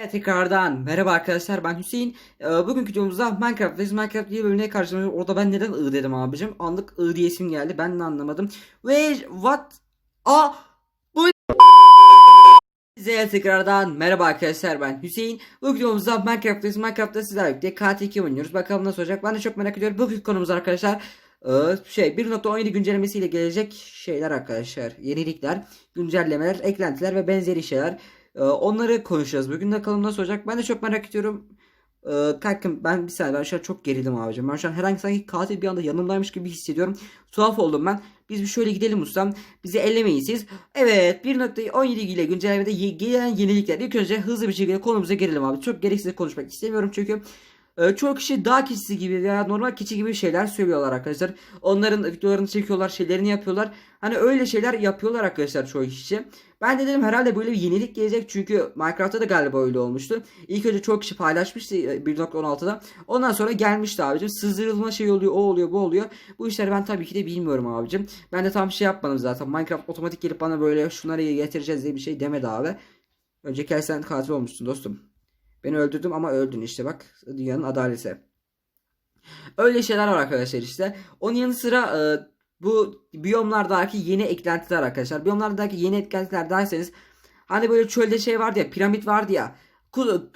Evet, tekrardan merhaba arkadaşlar ben Hüseyin. Ee, bugünkü videomuzda Minecraft'tayız. Minecraft diye bölümüne karşılanıyor. Orada ben neden I dedim abicim. Anlık I diye isim geldi. Ben de anlamadım. Ve what? Aa bu Size tekrardan merhaba arkadaşlar ben Hüseyin. Bu videomuzda Minecraft'tayız. Minecraft'ta sizlerle birlikte KT2 oynuyoruz. Bakalım nasıl olacak. Ben de çok merak ediyorum. Bugünkü konumuz arkadaşlar ee, şey 1.17 güncellemesiyle gelecek şeyler arkadaşlar. Yenilikler, güncellemeler, eklentiler ve benzeri şeyler. Ee, onları konuşacağız. Bugün bakalım nasıl olacak. Ben de çok merak ediyorum. Ee, kankim ben bir saniye ben şu an çok gerildim abicim. Ben şu an herhangi sanki katil bir anda yanımdaymış gibi hissediyorum. Tuhaf oldum ben. Biz bir şöyle gidelim ustam. Bizi ellemeyin siz. Evet 1.17 ile güncellemede gelen yenilikler. İlk önce hızlı bir şekilde konumuza girelim abi. Çok gereksiz konuşmak istemiyorum çünkü çoğu kişi dağ keçisi gibi veya normal keçi gibi şeyler söylüyorlar arkadaşlar. Onların videolarını çekiyorlar, şeylerini yapıyorlar. Hani öyle şeyler yapıyorlar arkadaşlar çoğu kişi. Ben de dedim herhalde böyle bir yenilik gelecek çünkü Minecraft'ta da galiba öyle olmuştu. İlk önce çoğu kişi paylaşmıştı e, 1.16'da. Ondan sonra gelmişti abicim. Sızdırılma şey oluyor, o oluyor, bu oluyor. Bu işleri ben tabii ki de bilmiyorum abicim. Ben de tam şey yapmadım zaten. Minecraft otomatik gelip bana böyle şunları getireceğiz diye bir şey demedi abi. Önceki ay sen katil olmuşsun dostum. Beni öldürdüm ama öldün işte bak dünyanın adaleti. Öyle şeyler var arkadaşlar işte. Onun yanı sıra e, bu biyomlardaki yeni eklentiler arkadaşlar. Biyomlardaki yeni eklentiler derseniz hani böyle çölde şey vardı ya piramit vardı ya.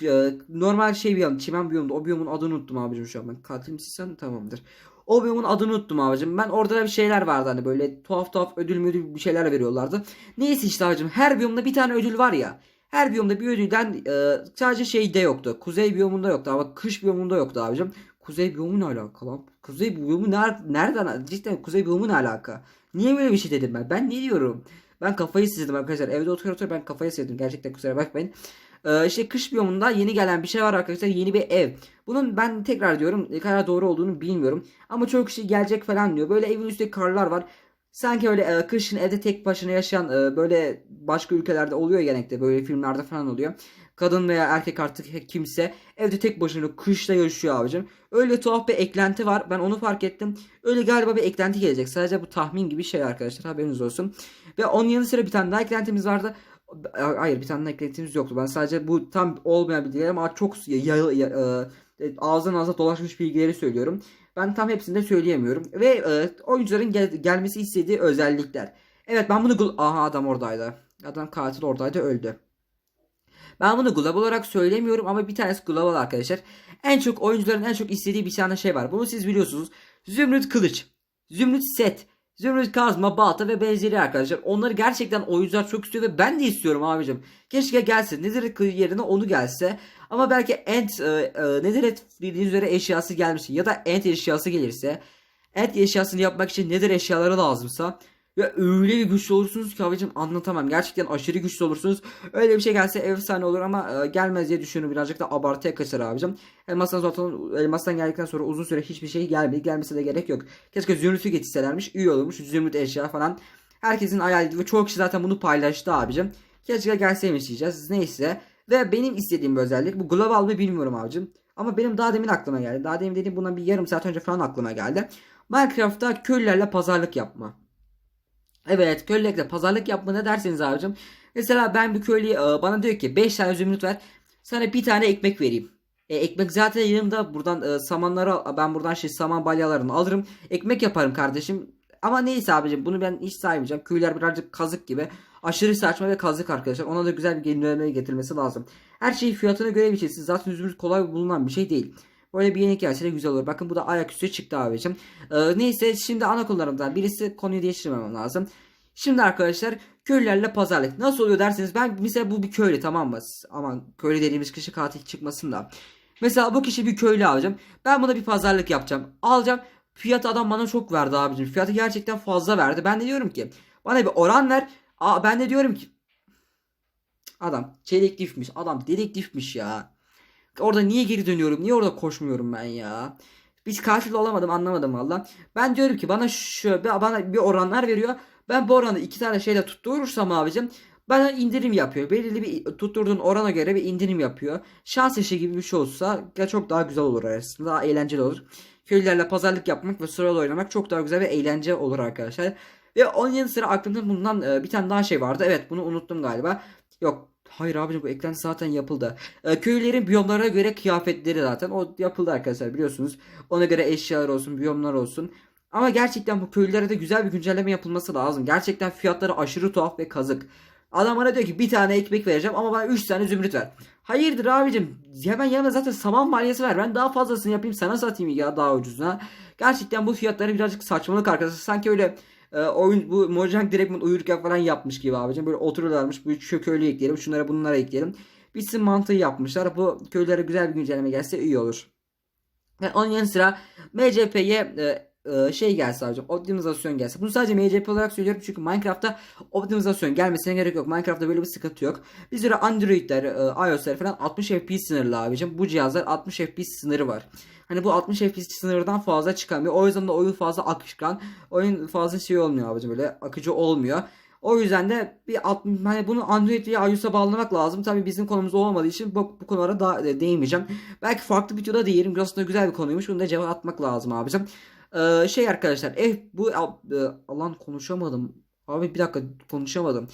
E, normal şey biyom çimen biyomda o biyomun adını unuttum abicim şu an ben. Katil misin tamamdır. O biyomun adını unuttum abicim. Ben orada da bir şeyler vardı hani böyle tuhaf tuhaf ödül müdül bir şeyler veriyorlardı. Neyse işte abicim her biyomda bir tane ödül var ya. Her biyomda bir ödülden e, sadece şeyde yoktu. Kuzey biyomunda yoktu ama kış biyomunda yoktu abicim. Kuzey biyomu ne alaka lan? Kuzey biyomu ner nereden? Cidden kuzey biyomu ne alaka? Niye böyle bir şey dedim ben? Ben ne diyorum? Ben kafayı sızdım arkadaşlar. Evde oturuyor oturuyor ben kafayı sızdım. Gerçekten kusura bakmayın. Ee, işte kış biyomunda yeni gelen bir şey var arkadaşlar. Yeni bir ev. Bunun ben tekrar diyorum ne kadar doğru olduğunu bilmiyorum. Ama çok kişi gelecek falan diyor. Böyle evin üstünde karlar var. Sanki öyle e, kışın evde tek başına yaşayan e, böyle başka ülkelerde oluyor genellikle böyle filmlerde falan oluyor. Kadın veya erkek artık kimse evde tek başına kışta yaşıyor abicim. Öyle tuhaf bir eklenti var. Ben onu fark ettim. Öyle galiba bir eklenti gelecek. Sadece bu tahmin gibi şey arkadaşlar haberiniz olsun. Ve onun yanı sıra bir tane daha eklentimiz vardı. Hayır bir tane daha eklentimiz yoktu. Ben sadece bu tam olmayan bilgiler ama çok ya, ya, e, ağızdan ağza dolaşmış bilgileri söylüyorum. Ben tam hepsini de söyleyemiyorum. Ve e, oyuncuların gel- gelmesi istediği özellikler. Evet ben bunu... Aha adam oradaydı. Adam katil oradaydı öldü. Ben bunu global olarak söylemiyorum ama bir tanesi global arkadaşlar. En çok oyuncuların en çok istediği bir tane şey var. Bunu siz biliyorsunuz. Zümrüt kılıç. Zümrüt set. Zümrüt kazma, balta ve benzeri arkadaşlar. Onları gerçekten oyuncular çok istiyor ve ben de istiyorum abicim. Keşke. Netherite kılıcı yerine onu gelse. Ama belki Ent, e, e, Netherite bildiğiniz üzere eşyası gelmiş. Ya da Ent eşyası gelirse. Ent eşyasını yapmak için Nether eşyaları lazımsa. Ve öyle bir güçlü olursunuz ki abicim anlatamam. Gerçekten aşırı güçlü olursunuz. Öyle bir şey gelse efsane olur ama e, gelmez diye düşünüyorum. Birazcık da abartıya kaçar abicim. Elmastan zaten elmastan geldikten sonra uzun süre hiçbir şey gelmedi. Gelmese de gerek yok. Keşke zümrütü getirselermiş. iyi olurmuş. Zümrüt eşya falan. Herkesin hayaliydi ve çoğu kişi zaten bunu paylaştı abicim. Keşke gelseymiş diyeceğiz. Neyse. Ve benim istediğim bir özellik. Bu global mı bilmiyorum abicim. Ama benim daha demin aklıma geldi. Daha demin dediğim bundan bir yarım saat önce falan aklıma geldi. Minecraft'ta köylülerle pazarlık yapma. Evet köylülükle pazarlık yapma ne derseniz abicim. Mesela ben bir köylüye bana diyor ki 5 tane zümrüt ver. Sana bir tane ekmek vereyim. E, ekmek zaten yanımda buradan e, samanları ben buradan şey saman balyalarını alırım. Ekmek yaparım kardeşim. Ama neyse abicim bunu ben hiç saymayacağım. Köylüler birazcık kazık gibi. Aşırı saçma ve kazık arkadaşlar. Ona da güzel bir gelinlerine getirmesi lazım. Her şeyi fiyatına göre biçilsin. Zaten zümrüt kolay bulunan bir şey değil. Böyle bir yenilik gelse de güzel olur. Bakın bu da ayaküstü çıktı abicim. Ee, neyse şimdi ana konularımdan birisi konuyu değiştirmemem lazım. Şimdi arkadaşlar köylülerle pazarlık. Nasıl oluyor derseniz ben mesela bu bir köylü tamam mı? Aman köylü dediğimiz kişi katil çıkmasın da. Mesela bu kişi bir köylü alacağım. Ben buna bir pazarlık yapacağım. Alacağım. Fiyatı adam bana çok verdi abicim. Fiyatı gerçekten fazla verdi. Ben de diyorum ki bana bir oran ver. Aa, ben de diyorum ki adam çelektifmiş. Adam dedektifmiş ya. Orada niye geri dönüyorum? Niye orada koşmuyorum ben ya? Biz katil olamadım anlamadım valla. Ben diyorum ki bana şu bana bir oranlar veriyor. Ben bu oranı iki tane şeyle tutturursam abicim bana indirim yapıyor. Belirli bir tutturduğun orana göre bir indirim yapıyor. Şans işi gibi bir şey olsa ya çok daha güzel olur aslında. Daha eğlenceli olur. Köylülerle pazarlık yapmak ve sıralı oynamak çok daha güzel ve eğlence olur arkadaşlar. Ve onun yanı sıra aklımda bulunan e, bir tane daha şey vardı. Evet bunu unuttum galiba. Yok Hayır abicim bu eklenti zaten yapıldı. Ee, köylerin biyomlara göre kıyafetleri zaten o yapıldı arkadaşlar biliyorsunuz. Ona göre eşyalar olsun, biyomlar olsun. Ama gerçekten bu köylere de güzel bir güncelleme yapılması lazım. Gerçekten fiyatları aşırı tuhaf ve kazık. Adam bana diyor ki bir tane ekmek vereceğim ama bana 3 tane zümrüt ver. Hayırdır abicim hemen yanına zaten saman maliyesi ver. Ben daha fazlasını yapayım sana satayım ya daha ucuzuna. Gerçekten bu fiyatları birazcık saçmalık arkadaşlar. Sanki öyle e, oyun bu Mojang Direktman uyurken falan yapmış gibi abicim. Böyle oturuyorlarmış. Bu şu köylü ekleyelim. Şunlara bunlara ekleyelim. Bitsin mantığı yapmışlar. Bu köylere güzel bir güncelleme gelse iyi olur. Ve onun yanı sıra MCP'ye e, şey gelse abicim optimizasyon gelse. Bunu sadece MCP olarak söylüyorum çünkü Minecraft'ta optimizasyon gelmesine gerek yok. Minecraft'ta böyle bir sıkıntı yok. Bir süre Android'ler, e, iOS'ler falan 60 FPS sınırlı abicim. Bu cihazlar 60 FPS sınırı var. Hani bu 60 FPS sınırdan fazla çıkamıyor. O yüzden de oyun fazla akışkan. Oyun fazla şey olmuyor abicim böyle akıcı olmuyor. O yüzden de bir alt, hani bunu Android veya iOS'a bağlamak lazım. Tabii bizim konumuz olmadığı için bu, bu konulara da e, değinmeyeceğim. Belki farklı videoda değilim. Aslında güzel bir konuymuş. Bunu da cevap atmak lazım abicim. Ee, şey arkadaşlar, F bu e, alan konuşamadım. Abi bir dakika konuşamadım.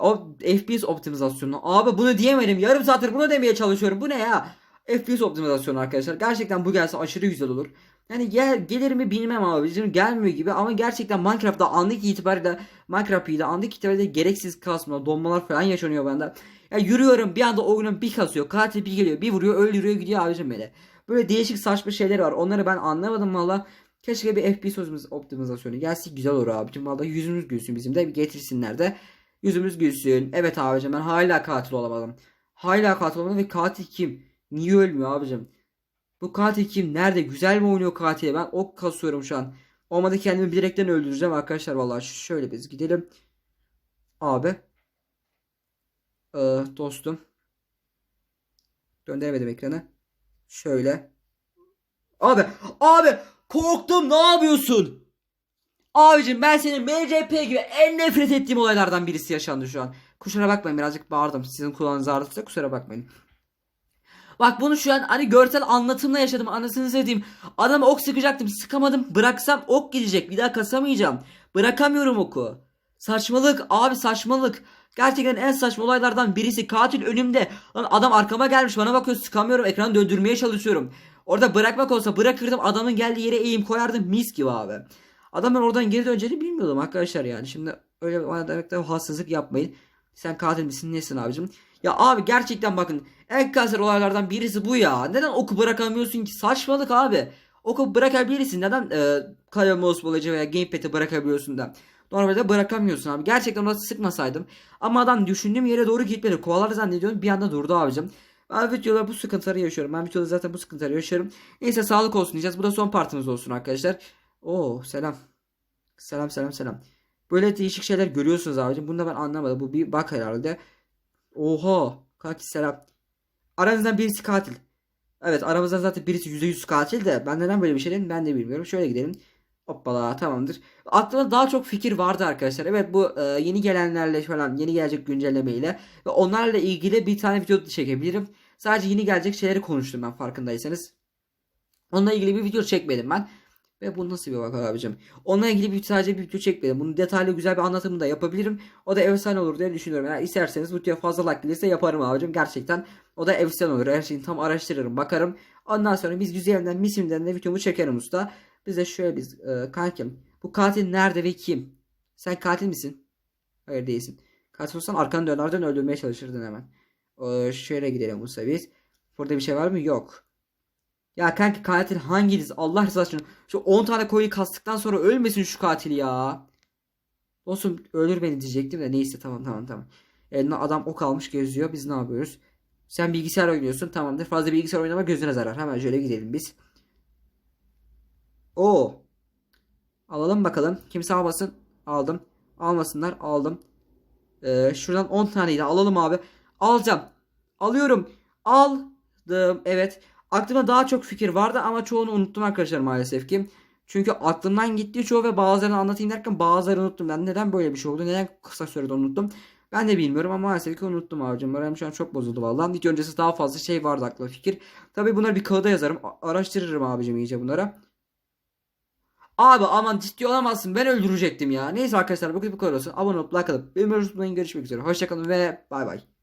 O FPS optimizasyonu. Abi bunu diyemedim. Yarım saattir bunu demeye çalışıyorum. Bu ne ya? FPS optimizasyonu arkadaşlar. Gerçekten bu gelse aşırı güzel olur. Yani gel, gelir mi bilmem abicim gelmiyor gibi ama gerçekten Minecraft'ta anlık itibariyle Minecraft ile anlık itibariyle gereksiz kasma, donmalar falan yaşanıyor bende. Ya yürüyorum bir anda oyunun bir kasıyor. Katil bir geliyor bir vuruyor öldürüyor gidiyor abicim beni. Böyle değişik saçma şeyler var. Onları ben anlamadım valla. Keşke bir FPS optimizasyonu gelse güzel olur abicim. Valla yüzümüz gülsün bizim de bir getirsinler de. Yüzümüz gülsün. Evet abicim ben hala katil olamadım. Hala katil olamadım ve katil kim? Niye ölmüyor abicim? Bu katil kim? Nerede? Güzel mi oynuyor katili? Ben ok kasıyorum şu an. Olmadı kendimi bilerekten öldüreceğim arkadaşlar. Vallahi şöyle biz gidelim. Abi. Ee, dostum. Döndüremedim ekranı. Şöyle. Abi. Abi. Korktum. Ne yapıyorsun? Abicim ben senin MCP gibi en nefret ettiğim olaylardan birisi yaşandı şu an. Kusura bakmayın birazcık bağırdım. Sizin kulağınız ağrıtsa kusura bakmayın. Bak bunu şu an hani görsel anlatımla yaşadım anasını sevdiğim. Adama ok sıkacaktım sıkamadım bıraksam ok gidecek bir daha kasamayacağım. Bırakamıyorum oku. Saçmalık abi saçmalık. Gerçekten en saçma olaylardan birisi katil önümde. Lan adam arkama gelmiş bana bakıyor sıkamıyorum ekranı döndürmeye çalışıyorum. Orada bırakmak olsa bırakırdım adamın geldiği yere eğim koyardım mis gibi abi. Adamın oradan geri döneceğini bilmiyordum arkadaşlar yani. Şimdi öyle bana demekte hassızlık yapmayın. Sen katil misin nesin abicim? Ya abi gerçekten bakın en kanser olaylardan birisi bu ya. Neden oku bırakamıyorsun ki? Saçmalık abi. Oku bırakabilirsin. Neden e, kalem mouse veya gamepad'i bırakabiliyorsun da? Normalde bırakamıyorsun abi. Gerçekten orası sıkmasaydım. Ama adam düşündüğüm yere doğru gitmedi. Kovalar zannediyorum bir anda durdu abicim. Ben videoda bu sıkıntıları yaşıyorum. Ben videoda zaten bu sıkıntıları yaşıyorum. Neyse sağlık olsun diyeceğiz. Bu da son partimiz olsun arkadaşlar. Oo selam. Selam selam selam. Böyle değişik şeyler görüyorsunuz abicim. Bunu da ben anlamadım. Bu bir bak herhalde. Oha. Katil selam. Aranızdan birisi katil. Evet aramızdan zaten birisi %100 katil de ben neden böyle bir şey dedim ben de bilmiyorum. Şöyle gidelim. Hoppala tamamdır. Aklımda daha çok fikir vardı arkadaşlar. Evet bu e, yeni gelenlerle falan yeni gelecek güncellemeyle ve onlarla ilgili bir tane video çekebilirim. Sadece yeni gelecek şeyleri konuştum ben farkındaysanız. Onunla ilgili bir video çekmedim ben. Ve bu nasıl bir vaka abicim? Onunla ilgili bir sadece bir video çekmedim. Bunun detaylı güzel bir anlatımını da yapabilirim. O da efsane olur diye düşünüyorum. Eğer isterseniz bu videoya fazla like gelirse yaparım abicim. Gerçekten o da efsane olur. Her şeyi tam araştırırım bakarım. Ondan sonra biz güzelinden misimden de videomu çekerim usta. Biz de şöyle biz e, kankim. Bu katil nerede ve kim? Sen katil misin? Hayır değilsin. Katil olsan arkanı dönerden öldürmeye çalışırdın hemen. E, şöyle gidelim usta biz. Burada bir şey var mı? Yok. Ya kanki katil hanginiz? Allah rızası için. Şu 10 tane koyu kastıktan sonra ölmesin şu katil ya. Dostum ölür beni diyecektim de neyse tamam tamam tamam. Eline adam ok almış geziyor. Biz ne yapıyoruz? Sen bilgisayar oynuyorsun. Tamamdır. Fazla bilgisayar oynama gözüne zarar. Hemen şöyle gidelim biz. Oo. Alalım bakalım. Kimse almasın. Aldım. Almasınlar. Aldım. Ee, şuradan 10 taneyi de alalım abi. Alacağım. Alıyorum. Aldım. Evet. Aklımda daha çok fikir vardı ama çoğunu unuttum arkadaşlar maalesef ki. Çünkü aklımdan gitti çoğu ve bazılarını anlatayım derken bazılarını unuttum. Ben neden böyle bir şey oldu? Neden kısa sürede unuttum? Ben de bilmiyorum ama maalesef ki unuttum abicim. Moralim şu an çok bozuldu vallahi. Video öncesi daha fazla şey vardı aklımda fikir. Tabi bunları bir kağıda yazarım. Araştırırım abicim iyice bunlara. Abi aman ciddi olamazsın. Ben öldürecektim ya. Neyse arkadaşlar bugün bu kadar olsun. Abone olup like benim unutmayın. Görüşmek üzere. Hoşçakalın ve bay bay.